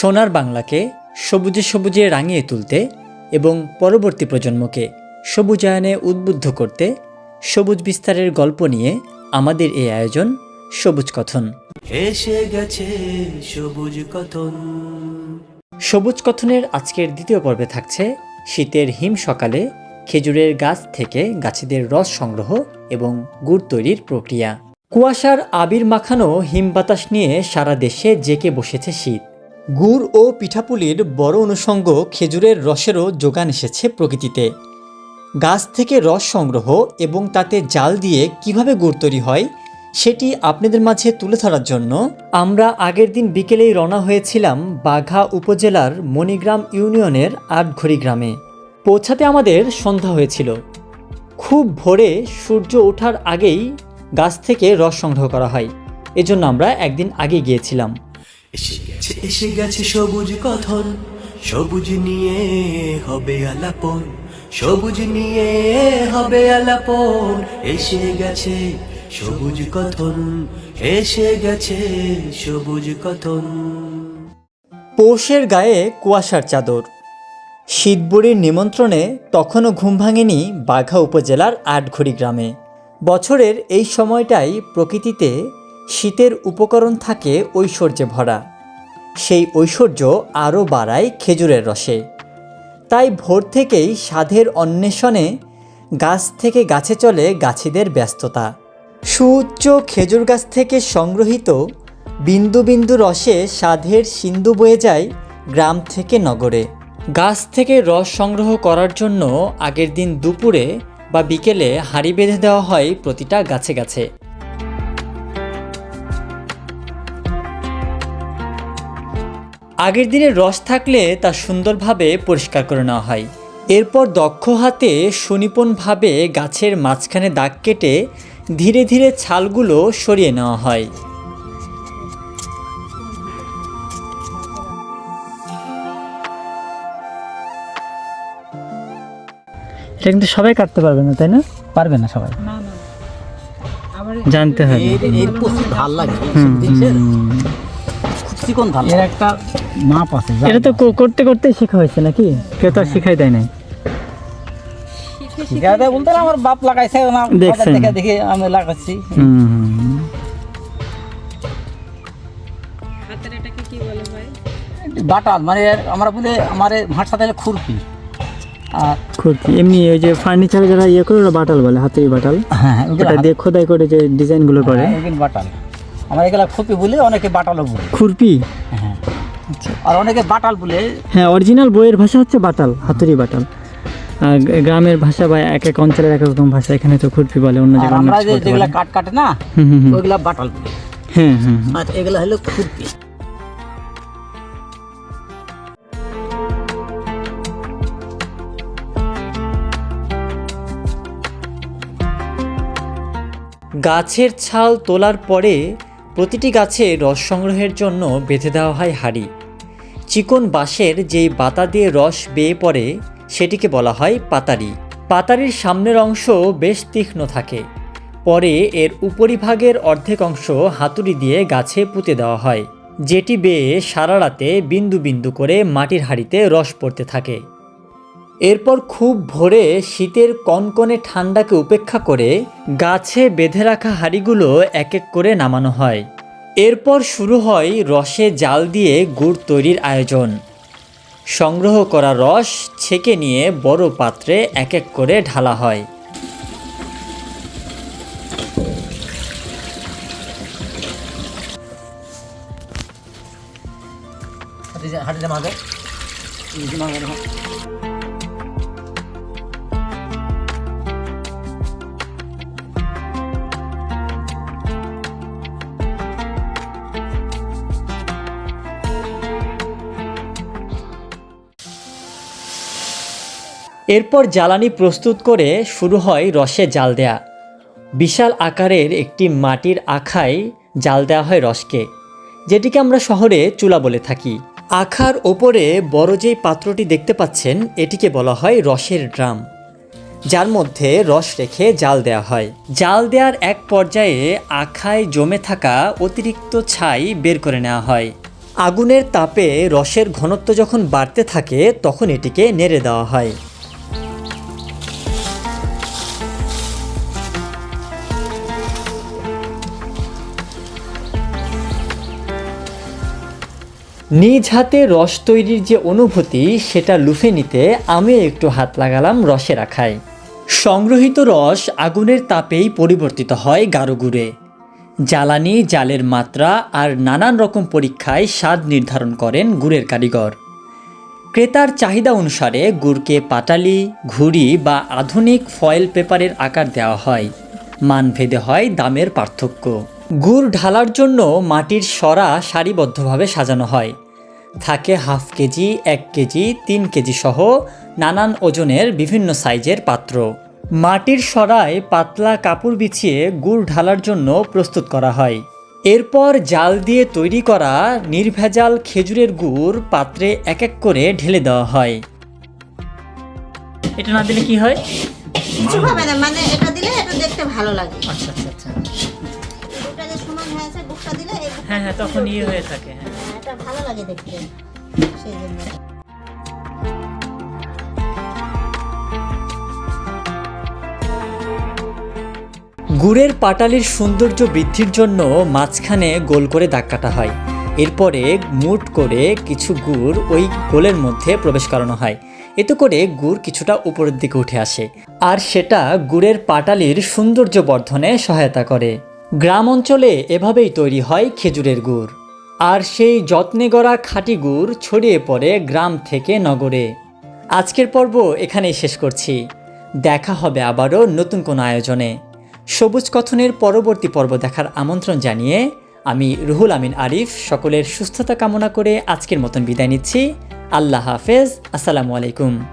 সোনার বাংলাকে সবুজে সবুজে রাঙিয়ে তুলতে এবং পরবর্তী প্রজন্মকে সবুজায়নে উদ্বুদ্ধ করতে সবুজ বিস্তারের গল্প নিয়ে আমাদের এই আয়োজন সবুজ কথন। এসে গেছে সবুজ কথন। সবুজ কথনের আজকের দ্বিতীয় পর্বে থাকছে শীতের হিম সকালে খেজুরের গাছ থেকে গাছেদের রস সংগ্রহ এবং গুড় তৈরির প্রক্রিয়া। কুয়াশার আবির মাখানো হিম বাতাস নিয়ে সারা দেশে জেকে বসেছে শীত। গুড় ও পিঠাপুলির বড় অনুষঙ্গ খেজুরের রসেরও যোগান এসেছে প্রকৃতিতে। গাছ থেকে রস সংগ্রহ এবং তাতে জাল দিয়ে কীভাবে গুড় তৈরি হয়, সেটি আপনাদের মাঝে তুলে ধরার জন্য আমরা আগের দিন বিকেলেই রওনা হয়েছিলাম বাঘা উপজেলার মণিগ্রাম ইউনিয়নের আটঘড়ি গ্রামে। পৌঁছাতে আমাদের সন্ধ্যা হয়েছিল। খুব ভোরে সূর্য ওঠার আগেই গাছ থেকে রস সংগ্রহ করা হয়। এজন্য আমরা একদিন আগে গিয়েছিলাম। এসে গেছে এসে গেছে সবুজ কথন, সবুজ নিয়ে হবে আলাপন, সবুজ নিয়ে হবে আলাপন। এসে গেছে সবুজ কথন, এসে গেছে সবুজ কথন। পৌষের গায়ে কুয়াশার চাদর। শীতবুড়ির নিমন্ত্রণে তখনও ঘুম ভাঙেনি বাঘা উপজেলার আটঘড়ি গ্রামে। বছরের এই সময়টাই প্রকৃতিতে শীতের উপকরণ থাকে ঐশ্বর্যে ভরা। সেই ঐশ্বর্য আরও বাড়ায় খেজুরের রসে। তাই ভোর থেকেই সাধের অন্বেষণে গাছ থেকে গাছে চলে গাছিদের ব্যস্ততা। সুউচ্চ খেজুর গাছ থেকে সংগ্রহিত বিন্দু বিন্দু রসে সাধের সিন্ধু বয়ে যায় গ্রাম থেকে নগরে। গাছ থেকে রস সংগ্রহ করার জন্য আগের দিন দুপুরে বা বিকেলে হাঁড়ি বেঁধে দেওয়া হয় প্রতিটা গাছে গাছে। আগের দিনের রস থাকলে তা সুন্দরভাবে পরিষ্কার করে নেওয়া হয়। এরপর দক্ষ হাতে সুনিপুণভাবে গাছের মাঝখানে দাগ কেটে ধীরে ধীরে ছালগুলো সরিয়ে নেওয়া হয়। এটা কিন্তু সবাই কাটতে পারবে না তাই না? পারবে না সবাই। জানতে হবে। ভালো লাগে। এর একটা মাপ আছে এটা তো করতে করতে শেখা হয়েছে নাকি? কেউ তো আর শিখাই দেয় নাই। বলতে না, আমার বাপ লাগাইছে না দেখে দেখে আমি লাগাচ্ছি। বাটাল মানে আমরা বলে আমার খুরপি আর খুরপি এমনি ওই যে ফার্নিচার যারা ইয়ে করে ওরা বাটাল বলে হাতেই বাটাল। হ্যাঁ হ্যাঁ, ওটা দিয়ে খোদাই করে যে ডিজাইনগুলো করে। হ্যাঁ, বাটাল। আমার এগুলা খুরপি বলে অনেকে বাটালও বলে। খুরপি হ্যাঁ। আর অনেকে বাটাল বলে। হ্যাঁ অরিজিনাল বইয়ের ভাষা হচ্ছে বাটাল হাতুড়ি বাটাল। গ্রামের ভাষা বা এক এক অঞ্চলের এক রকম ভাষা এখানে তো খুরপি বলে অন্য জায়গায় আমরা যেগুলা কাট কাটে না। ওইগুলা বাটাল বলে। হ্যাঁ হ্যাঁ হ্যাঁ। আর এগুলা হলো খুরপি গাছের ছাল তোলার পরে প্রতিটি গাছে রস সংগ্রহের জন্য বেঁধে দেওয়া হয় হাঁড়ি। চিকন বাঁশের যেই বাতা দিয়ে রস বেয়ে পড়ে, সেটিকে বলা হয় পাতারি। পাতারির সামনের অংশ বেশ তীক্ষ্ণ থাকে। পরে এর উপরিভাগের অর্ধেক অংশ হাতুড়ি দিয়ে গাছে পুঁতে দেওয়া হয়, যেটি বেয়ে সারা রাতে বিন্দু বিন্দু করে মাটির হাঁড়িতে রস পড়তে থাকে। এরপর খুব ভোরে শীতের কনকনে ঠান্ডাকে উপেক্ষা করে গাছে বেঁধে রাখা হাঁড়িগুলো এক এক করে নামানো হয়। এরপর শুরু হয় রসে জাল দিয়ে গুড় তৈরির আয়োজন। সংগ্রহ করা রস ছেঁকে নিয়ে বড় পাত্রে এক এক করে ঢালা হয়। হাঁটে মাগে এরপর জ্বালানি প্রস্তুত করে শুরু হয় রসে জাল দেয়া। বিশাল আকারের একটি মাটির আখায় জাল দেওয়া হয় রসকে, যেটিকে আমরা শহরে চুলা বলে থাকি। আখার ওপরে বড় যেই পাত্রটি দেখতে পাচ্ছেন, এটিকে বলা হয় রসের ড্রাম, যার মধ্যে রস রেখে জাল দেওয়া হয়। জাল দেওয়ার এক পর্যায়ে আখায় জমে থাকা অতিরিক্ত ছাই বের করে নেওয়া হয়। আগুনের তাপে রসের ঘনত্ব যখন বাড়তে থাকে, তখন এটিকে নেড়ে দেওয়া হয়। নিজ হাতে রস তৈরির যে অনুভূতি, সেটা লুফে নিতে আমি একটু হাত লাগালাম রসে রাখায় সংগ্রহিত রস আগুনের তাপেই পরিবর্তিত হয় গাঢ় গুড়ে। জ্বালানি, জালের মাত্রা আর নানান রকম পরীক্ষায় স্বাদ নির্ধারণ করেন গুড়ের কারিগর। ক্রেতার চাহিদা অনুসারে গুড়কে পাটালি, ঘুড়ি বা আধুনিক ফয়েল পেপারের আকার দেওয়া হয়। মানভেদে হয় দামের পার্থক্য। গুড় ঢালার জন্য মাটির সরা সারিবদ্ধভাবে সাজানো হয়। থাকে হাফ কেজি এক কেজি তিন কেজি সহ নানান ওজনের বিভিন্ন সাইজের পাত্র। মাটির সরায় পাতলা কাপড় বিছিয়ে গুড় ঢালার জন্য প্রস্তুত করা হয়। এরপর জাল দিয়ে তৈরি করা নির্ভেজাল খেজুরের গুড় পাত্রে এক এক করে ঢেলে দেওয়া হয়। এটা না দিলে কি হয়? কিছু হবে না মানে এটা দিলে এটা দেখতে ভালো লাগে। আচ্ছা আচ্ছা আচ্ছা। দিলে এই হ্যাঁ হ্যাঁ তখন ইয়ে হয়ে থাকে হ্যাঁ। হ্যাঁ, এটা ভালো লাগে দেখতে সেই জন্য। গুড়ের পাটালির সৌন্দর্য বৃদ্ধির জন্য মাঝখানে গোল করে দাগ কাটা হয়। এরপরে মুট করে কিছু গুড় ওই গোলের মধ্যে প্রবেশ করানো হয়। এতে করে গুড় কিছুটা উপরের দিকে উঠে আসে। আর সেটা গুড়ের পাটালির সৌন্দর্য বর্ধনে সহায়তা করে। গ্রাম অঞ্চলে এভাবেই তৈরি হয় খেজুরের গুড়। আর সেই যত্নে গড়া খাঁটি গুড় ছড়িয়ে পড়ে গ্রাম থেকে নগরে। আজকের পর্ব এখানেই শেষ করছি। দেখা হবে আবারও নতুন কোনো আয়োজনে। সবুজ কথনের পরবর্তী পর্ব দেখার আমন্ত্রণ জানিয়ে আমি রুহুল আমিন আরিফ সকলের সুস্থতা কামনা করে আজকের মতন বিদায় নিচ্ছি। আল্লাহ হাফেজ। আসসালামু আলাইকুম।